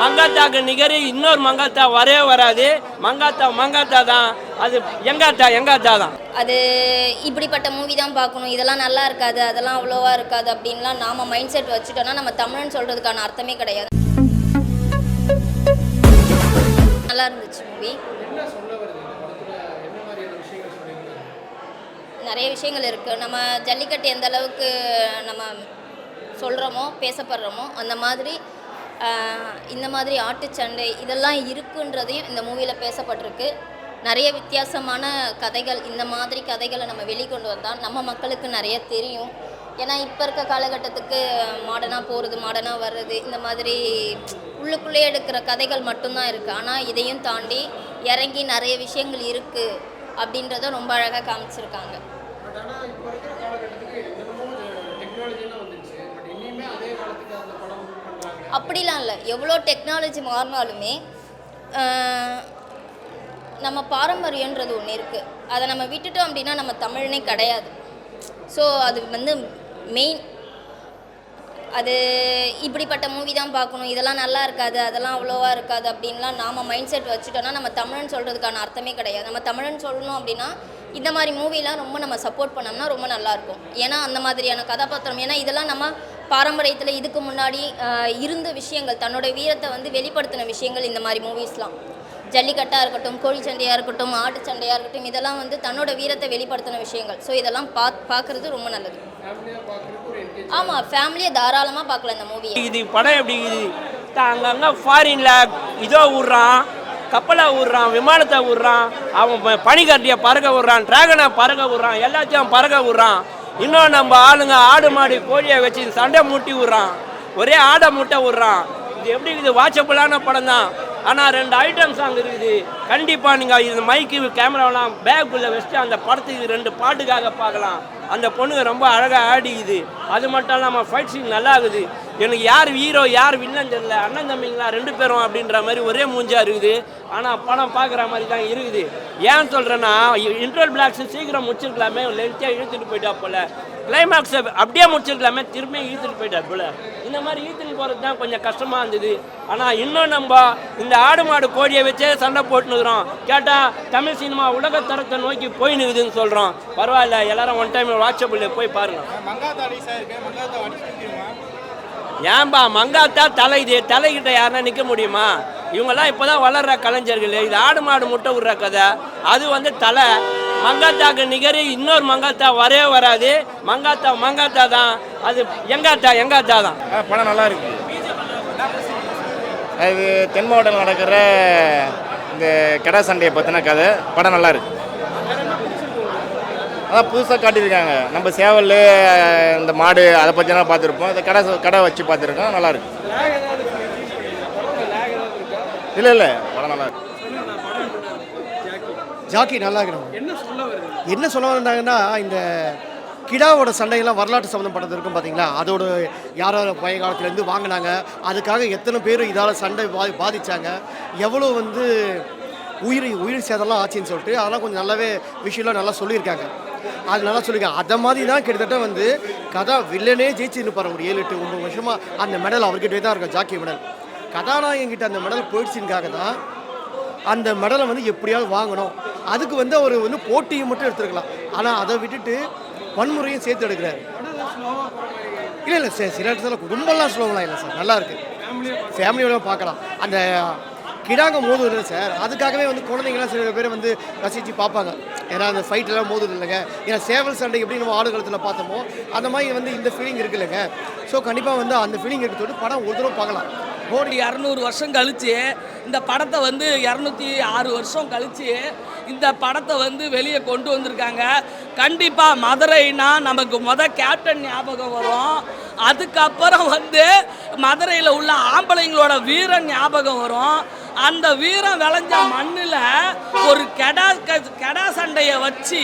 மங்காத்தாக்கு நிகரி இன்னொரு மங்காத்தா வரவே வராது. மங்காத்தா மங்காத்தா தான். அது எங்காத்தா எங்காத்தா தான். அது இப்படிப்பட்ட மூவி தான் பார்க்கணும். இதெல்லாம் நல்லா இருக்காது அதெல்லாம் அவ்வளோவா இருக்காது அப்படின்லாம் நாம மைண்ட் செட் வச்சுட்டோம்னா நம்ம தமிழ்னு சொல்கிறதுக்கான அர்த்தமே கிடையாது. நல்லா இருந்துச்சு மூவி நிறைய விஷயங்கள் இருக்குது நம்ம ஜல்லிக்கட்டு எந்த அளவுக்கு நம்ம சொல்கிறோமோ பேசப்படுறோமோ அந்த மாதிரி இந்த மாதிரி ஆட்டுச்சண்டை இதெல்லாம் இருக்குன்றதையும் இந்த மூவியில் பேசப்பட்டிருக்கு. நிறைய வித்தியாசமான கதைகள் இந்த மாதிரி கதைகளை நம்ம வெளிக்கொண்டு வந்தால் நம்ம மக்களுக்கு நிறைய தெரியும். ஏன்னா இப்போ இருக்க காலகட்டத்துக்கு மாடர்னாக போகிறது மாடர்னாக வர்றது இந்த மாதிரி உள்ளுக்குள்ளே எடுக்கிற கதைகள் மட்டும்தான் இருக்குது ஆனால் இதையும் தாண்டி இறங்கி நிறைய விஷயங்கள் இருக்குது அப்படின்றத ரொம்ப அழகாக காமிச்சிருக்காங்க. பட் பட் அதே காலத்துக்கு அந்த படம் அப்படிலாம் இல்லை. எவ்வளோ டெக்னாலஜி மாறினாலுமே நம்ம பாரம்பரியன்றது ஒன்று இருக்குது அதை நம்ம விட்டுட்டோம் அப்படின்னா நம்ம தமிழ்னே கிடையாது. ஸோ அது வந்து மெயின் அது இப்படிப்பட்ட மூவி தான் பார்க்கணும். இதெல்லாம் நல்லா இருக்காது அதெல்லாம் அவ்வளோவா இருக்காது அப்படின்லாம் நாம் மைண்ட் செட் வச்சுட்டோன்னா நம்ம தமிழ்னு சொல்கிறதுக்கான அர்த்தமே கிடையாது. நம்ம தமிழ்னு சொல்லணும் அப்படின்னா இந்த மாதிரி மூவிலாம் ரொம்ப நம்ம சப்போர்ட் பண்ணோம்னா ரொம்ப நல்லாயிருக்கும் ஏன்னா அந்த மாதிரியான கதாபாத்திரம் ஏன்னா இதெல்லாம் நம்ம பாரம்பரியத்தில் இதுக்கு முன்னாடி இருந்த விஷயங்கள் தன்னோட வீரத்தை வந்து வெளிப்படுத்தின விஷயங்கள் இந்த மாதிரி மூவிஸ்லாம் ஜல்லிக்கட்டாக இருக்கட்டும் கோழி சண்டையாக இருக்கட்டும் ஆட்டு சண்டையாக இருக்கட்டும் இதெல்லாம் வந்து தன்னோட வீரத்தை வெளிப்படுத்தின விஷயங்கள். ஸோ இதெல்லாம் பா பார்க்குறது ரொம்ப நல்லது. ஆமாம் ஃபேமிலியை தாராளமாக பார்க்கலாம் இந்த மூவி இது படம் எப்படி இது அங்கங்கே ஃபாரினில் இதோ விட்றான் கப்பலை விட்றான் விமானத்தை விட்றான் அவன் ப- பனிக்கட்டியை பறக்க விட்றான் டிராகனை பறக்க விட்றான் எல்லாத்தையும் பறக்க விட்றான். இன்னும் நம்ம ஆளுங்க ஆடு மாடு கோழியை வச்சு சண்டை மூட்டி விட்றான். ஒரே ஆடை மூட்டை விட்றான். இது எப்படி இது வாட்சபிளான படம் தான் ஆனால் ரெண்டு ஐட்டம் சாங் இருக்குது. கண்டிப்பாக நீங்கள் இது மைக்கு கேமராவெலாம் பேக்குள்ளே வச்சுட்டு அந்த படத்துக்கு ரெண்டு பாட்டுக்காக பார்க்கலாம். அந்த பொண்ணுங்க ரொம்ப அழகாக ஆடிக்குது. அது மட்டும் இல்லாமல் ஃபைட் சீன் நல்லா இருக்குது. எனக்கு யார் ஹீரோ யார் வில்லன் தெரியல. அண்ணன் தம்பிங்களா ரெண்டு பேரும் அப்படின்ற மாதிரி ஒரே மூஞ்சாக இருக்குது. ஆனால் படம் பார்க்குற மாதிரி தான் இருக்குது. ஏன் சொல்கிறேன்னா இன்ட்ரோல் பிளாக்ஸ் சீக்கிரம் முடிச்சிருக்கலாமே. லென்த்தியாக இழுத்துட்டு போயிட்டா போல. கிளைமேக்ஸை அப்படியே முடிச்சிருக்கலாமே திரும்பி இழுத்துட்டு போயிட்டா போல. இந்த மாதிரி இழுத்துட்டு போகிறது தான் கொஞ்சம் கஷ்டமாக இருந்தது. ஆனால் இன்னும் நம்ம இந்த ஆடு மாடு கோழியை வச்சே சண்டை போட்டுனுக்குறோம் கேட்டால் தமிழ் சினிமா உலகத்தரத்தை நோக்கி போயினுக்குதுன்னு சொல்கிறோம் பரவாயில்ல எல்லாரும் ஒன் டைம் வாட்ஸ்அப்பில் போய் பாருங்கள் ஏன்பா மங்காத்தா தலை இது? தலைகிட்ட யாருன்னா நிற்க முடியுமா? இவங்கெல்லாம் இப்போ தான் வளர்ற கலைஞர்கள். இது ஆடு மாடு முட்டை விடுற கதை. அது வந்து தலை. மங்காத்தாக்கு நிகரி இன்னொரு மங்காத்தா வரவே வராது. மங்காத்தா மங்காத்தா தான். அது எங்காத்தா எங்காத்தா தான். ஆ படம் நல்லா இருக்கு. இது தென் மாவட்டம் நடக்கிற இந்த கடை சண்டையை பற்றின கதை. படம் நல்லா இருக்கு. அதான் புதுசாக காட்டியிருக்காங்க. நம்ம சேவல் இந்த மாடு அதை பற்றிலாம் பார்த்துருப்போம். இந்த கடை கடை வச்சு பார்த்துருக்கோம். நல்லா இருக்கு. இல்லை இல்லை. படம் நல்லா இருக்கு. ஜாக்கி நல்லா இருக்கிறவங்க என்ன சொல்ல வருது? என்ன சொல்ல வந்தாங்கன்னா இந்த கிடாவோட சண்டையெல்லாம் வரலாற்று சம்மந்தப்பட்டது இருக்கும் பார்த்தீங்களா அதோட யார் பழைய காலத்துலேருந்து வாங்கினாங்க. அதுக்காக எத்தனை பேர் இதால் சண்டை பாதி பாதிச்சாங்க. எவ்வளோ வந்து உயிர் உயிர் சேதம்லாம் ஆச்சுன்னு சொல்லிட்டு அதெல்லாம் கொஞ்சம் நல்லாவே விஷயம்லாம் நல்லா சொல்லியிருக்காங்க. அது நல்லா சொல்லியிருக்காங்க. அதை மாதிரி தான் கிட்டத்தட்ட வந்து கதா வில்லனே ஜெயிச்சு இருப்பார் ஒரு ஏழு எட்டு ஒன்பது வருஷமாக அந்த மெடல் அவர்கிட்டே தான் இருக்கும் ஜாக்கி மெடல் கதாநாயகன் கிட்ட அந்த மெடல் போயிடுச்சுக்காக தான் அந்த மெடலை வந்து எப்படியாவது வாங்கணும். அதுக்கு வந்து அவர் வந்து போட்டியை மட்டும் எடுத்துருக்கலாம். ஆனால் அதை விட்டுட்டு வன்முறையும் சேர்த்து எடுக்கிறாரு. இல்லை இல்லை சார் சில இடத்துல ரொம்பலாம் ஸ்லோவெலாம் இல்லை சார் நல்லா இருக்கு. ஃபேமிலியோட பார்க்கலாம். அந்த கிடாங்க மோதுவது இல்லை சார். அதுக்காகவே வந்து குழந்தைங்களாம் சில பேர் வந்து ரசித்து பார்ப்பாங்க. ஏன்னா அந்த ஃபைட்டெல்லாம் மோதுது இல்லைங்க. ஏன்னா சேவல் சண்டை எப்படி நம்ம ஆடுகளத்தில் பார்த்தோமோ அந்த மாதிரி வந்து இந்த ஃபீலிங் இருக்கு இல்லைங்க. ஸோ கண்டிப்பாக வந்து அந்த ஃபீலிங் இருக்கிறது படம் ஒரு தடவை பார்க்கலாம். ஒரு இரநூறு வருஷம் கழிச்சு இந்த படத்தை வந்து இரநூத்தி ஆறு வருஷம் கழிச்சு இந்த படத்தை வந்து வெளியே கொண்டு வந்திருக்காங்க. கண்டிப்பாக மதுரைனா நமக்கு முத கேப்டன் ஞாபகம் வரும். அதுக்கப்புறம் வந்து மதுரையில் உள்ள ஆம்பளைங்களோட வீரன் ஞாபகம் வரும். அந்த வீரம் விளைஞ்ச மண்ணில் ஒரு கெடா கெடா சண்டையை வச்சு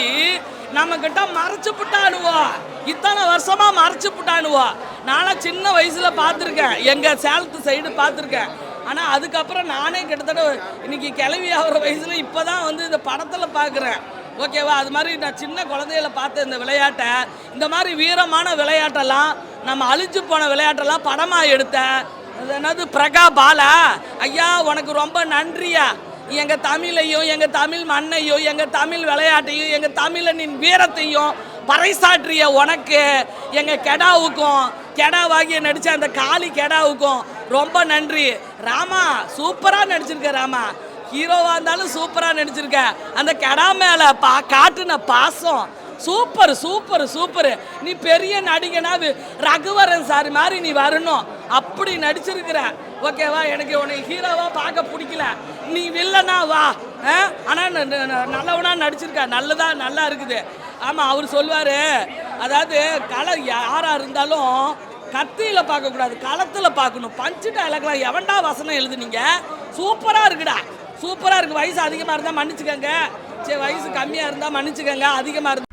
நம்மக்கிட்ட மறைச்சு புட்டாடுவோம் இத்தனை வருஷமா மறைச்சு விட்டானுவோ நானும் சின்ன வயசுல பார்த்துருக்கேன். எங்க சேலத்து சைடு பார்த்துருக்கேன். ஆனால் அதுக்கப்புறம் நானே கிட்டத்தட்ட இன்னைக்கு கிளவி ஆகிற வயசுல இப்போதான் வந்து இந்த படத்தில் பார்க்குறேன். ஓகேவா அது மாதிரி நான் சின்ன குழந்தையில பார்த்த இந்த விளையாட்டை இந்த மாதிரி வீரமான விளையாட்டெல்லாம் நம்ம அழிஞ்சு போன விளையாட்டெல்லாம் படமாக எடுத்தேன் அது என்னது பிரகா பாலா ஐயா உனக்கு ரொம்ப நன்றியா. எங்கள் தமிழையும் எங்கள் தமிழ் மண்ணையும் எங்கள் தமிழ் விளையாட்டையும் எங்கள் தமிழனின் வீரத்தையும் பறைசாற்றிய உனக்கு எங்கள் கெடாவுக்கும் கெடாவாகிய நடித்த அந்த காளி கெடாவுக்கும் ரொம்ப நன்றி. ராமா சூப்பராக நடிச்சிருக்க ராமா. ஹீரோவாக இருந்தாலும் சூப்பராக நடிச்சிருக்க. அந்த கெடா மேலே பா காட்டுன பாசம். Super super super. நீ பெரிய நடிகனா ரகுவரன் சார் மாதிரி நீ வரணும். அப்படி நடிச்சிருக்கிற. ஓகேவா? எனக்கு உன்னை ஹீரோவாக பார்க்க பிடிக்கல. நீ வில்லனா வா. ஆனால் நல்லவனா நடிச்சிருக்க. நல்லதா நல்லா இருக்குது. ஆமாம் அவர் சொல்லுவார். அதாவது கலை யாராக இருந்தாலும் கத்தியில் பார்க்கக்கூடாது களத்தில் பார்க்கணும். பஞ்சு டைலாக்லாம் எவன்டா வசனம் எழுதுனீங்க? சூப்பராக இருக்குடா. சூப்பராக இருக்குது வயசு அதிகமாக இருந்தால் மன்னிச்சுக்கோங்க. சரி வயசு கம்மியாக இருந்தால் மன்னிச்சுக்கோங்க. அதிகமாக இருந்தால்